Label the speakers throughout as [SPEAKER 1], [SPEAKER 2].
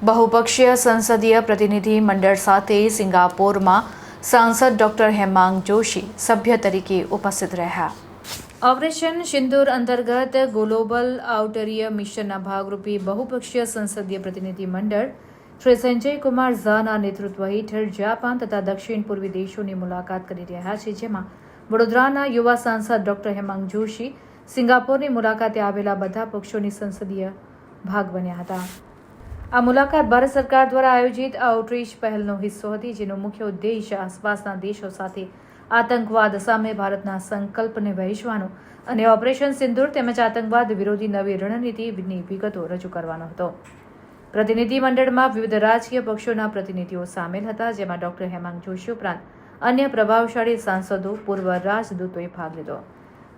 [SPEAKER 1] બહુપક્ષીય સંસદીય પ્રતિનિધિ મંડળ સાથે સિંગાપોરમાં સાંસદ ડોક્ટર હેમાંગ જોશી સભ્ય તરીકે ઉપસ્થિત રહ્યા. ઓપરેશન સિંદૂર અંતર્ગત ગ્લોબલ આઉટરીય મિશનના ભાગરૂપે બહુપક્ષીય સંસદીય પ્રતિનિધિ મંડળ શ્રી સંજય કુમાર ઝાના નેતૃત્વ હેઠળ જાપાન તથા દક્ષિણ પૂર્વી દેશોની મુલાકાત કરી રહ્યા છે, જેમાં વડોદરાના યુવા સાંસદ ડોક્ટર હેમાંગ જોશી સિંગાપોરની મુલાકાતે આવેલા બધા પક્ષોની સંસદીય ભાગ બન્યા હતા. આ મુલાકાત ભારત સરકાર દ્વારા આયોજિત આઉટરીચ પહેલનો હિસ્સો હતી, જેનો મુખ્ય ઉદ્દેશ આસપાસના દેશો સાથે આતંકવાદ સામે ભારતના સંકલ્પને વહેંચવાનો અને ઓપરેશન સિંદૂર તેમજ આતંકવાદ વિરોધી નવી રણનીતિની વિગતો રજૂ કરવાનો હતો. પ્રતિનિધિમંડળમાં વિવિધ રાજકીય પક્ષોના પ્રતિનિધિઓ સામેલ હતા, જેમાં ડોક્ટર હેમાંગ જોશી ઉપરાંત અન્ય પ્રભાવશાળી સાંસદો, પૂર્વ રાજદૂતોએ ભાગ લીધો.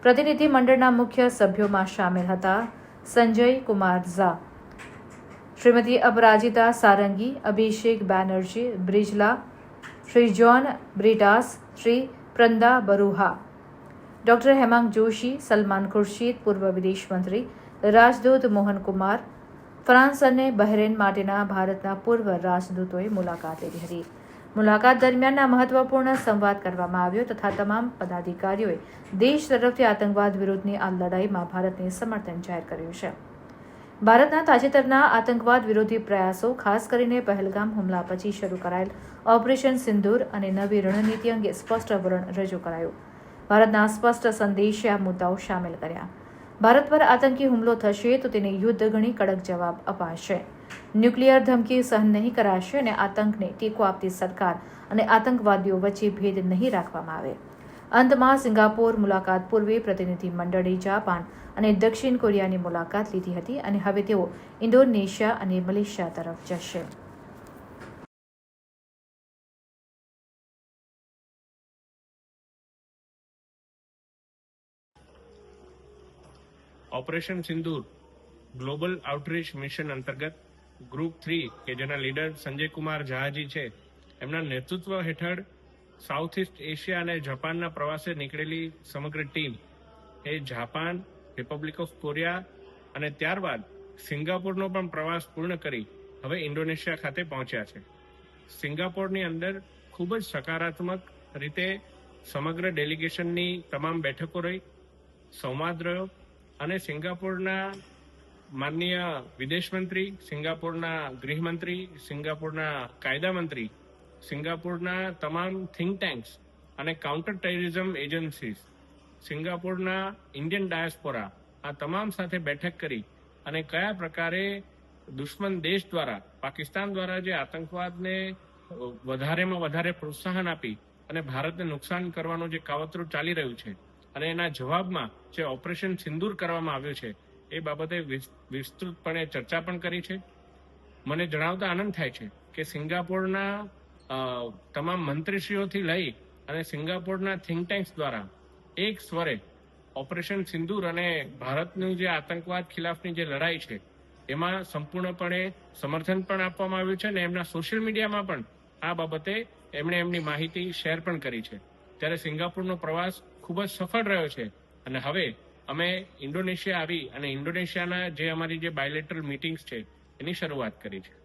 [SPEAKER 1] પ્રતિનિધિમંડળના મુખ્ય સભ્યોમાં સામેલ હતા સંજય કુમાર ઝા શ્રીમતી અપરાજિતા સારંગી અભિષેક બેનર્જી બ્રિજલા શ્રી જ્હોન બ્રિટાસ શ્રી પ્રંદા બરુહા ડોક્ટર હેમાંગ જોશી સલમાન ખુરશીદ પૂર્વ વિદેશ મંત્રી રાજદૂત મોહનકુમાર ફ્રાન્સ અને બહરેન માટેના ભારતના પૂર્વ રાજદૂતોએ મુલાકાત લીધી હતી મુલાકાત દરમિયાન આ મહત્વપૂર્ણ સંવાદ કરવામાં આવ્યો તથા તમામ પદાધિકારીઓએ દેશ તરફથી આતંકવાદ વિરુદ્ધની આ લડાઈમાં ભારતને સમર્થન જાહેર કર્યું છે. ભારતના તાજેતરના આતંકવાદ વિરોધી પ્રયાસો, ખાસ કરીને પહેલગામ હુમલા પછી શરૂ કરાયેલ ઓપરેશન સિંદૂર અને નવી રણનીતિ અંગે સ્પષ્ટ વલણ રજૂ કરાયું. ભારતના સ્પષ્ટ સંદેશે આ મુદ્દાઓ સામેલ કર્યા. ભારત પર આતંકી હુમલો થશે તો તેને યુદ્ધ ગણી કડક જવાબ અપાશે. ન્યુક્લિયર ધમકી સહન નહીં કરાશે અને આતંકને ટેકો આપતી સરકાર અને આતંકવાદીઓ વચ્ચે ભેદ નહીં રાખવામાં આવે. અંતમાં સિંગાપોર મુલાકાત પૂર્વે પ્રતિનિધિ મંડળે જાપાન અને દક્ષિણ કોરિયાની મુલાકાત લીધી હતી અને હવે તેઓ ઇન્ડોનેશિયા અને મલેશિયા તરફ જશે.
[SPEAKER 2] Operation Sindoor global outreach mission અંતર્ગત ગ્રુપ થ્રી, કે જેના લીડર સંજય કુમાર જહાજી છે, એમના નેતૃત્વ હેઠળ સાઉથ ઇસ્ટ એશિયા અને જાપાનના પ્રવાસે નીકળેલી સમગ્ર ટીમ એ જાપાન રિપબ્લિક ઓફ કોરિયા અને ત્યારબાદ સિંગાપોરનો પણ પ્રવાસ પૂર્ણ કરી હવે ઇન્ડોનેશિયા ખાતે પહોંચ્યા છે. સિંગાપોરની અંદર ખૂબ જ સકારાત્મક રીતે સમગ્ર ડેલિગેશનની તમામ બેઠકો રહી, સંવાદ રહ્યો અને સિંગાપોરના માનનીય વિદેશ મંત્રી સિંગાપોરના ગૃહમંત્રી સિંગાપોરના કાયદા મંત્રી સિંગાપોરના તમામ થિંક ટેન્ક્સ અને કાઉન્ટર ટેરરિઝમ એજન્સીસ સિંગાપોરના ઇન્ડિયન ડાયસ્પોરા આ તમામ સાથે બેઠક કરી અને કયા પ્રકારે દુશ્મન દેશ દ્વારા, પાકિસ્તાન દ્વારા જે આતંકવાદને વધારેમાં વધારે પ્રોત્સાહન આપી અને ભારતને નુકસાન કરવાનું જે કાવતરું ચાલી રહ્યું છે અને એના જવાબમાં જે ઓપરેશન સિંદૂર કરવામાં આવ્યું છે, એ બાબતે વિસ્તૃતપણે ચર્ચા પણ કરી છે. મને જણાવતા આનંદ થાય છે કે સિંગાપોરના તમામ મંત્રીશ્રીઓથી લઈ અને સિંગાપોરના થિંક ટેન્ક્સ દ્વારા એક સ્વરે ઓપરેશન સિંદૂર અને ભારતનું જે આતંકવાદ ખિલાફની જે લડાઈ છે, એમાં સંપૂર્ણપણે સમર્થન પણ આપવામાં આવ્યું છે અને એમના સોશિયલ મીડિયામાં પણ આ બાબતે એમણે એમની માહિતી શેર પણ કરી છે. ત્યારે સિંગાપુરનો પ્રવાસ ખૂબ જ સફળ રહ્યો છે અને હવે અમે ઇન્ડોનેશિયા આવી અને ઇન્ડોનેશિયાના જે અમારી જે બાયલેટરલ મિટિંગ્સ છે, એની શરૂઆત કરી છે.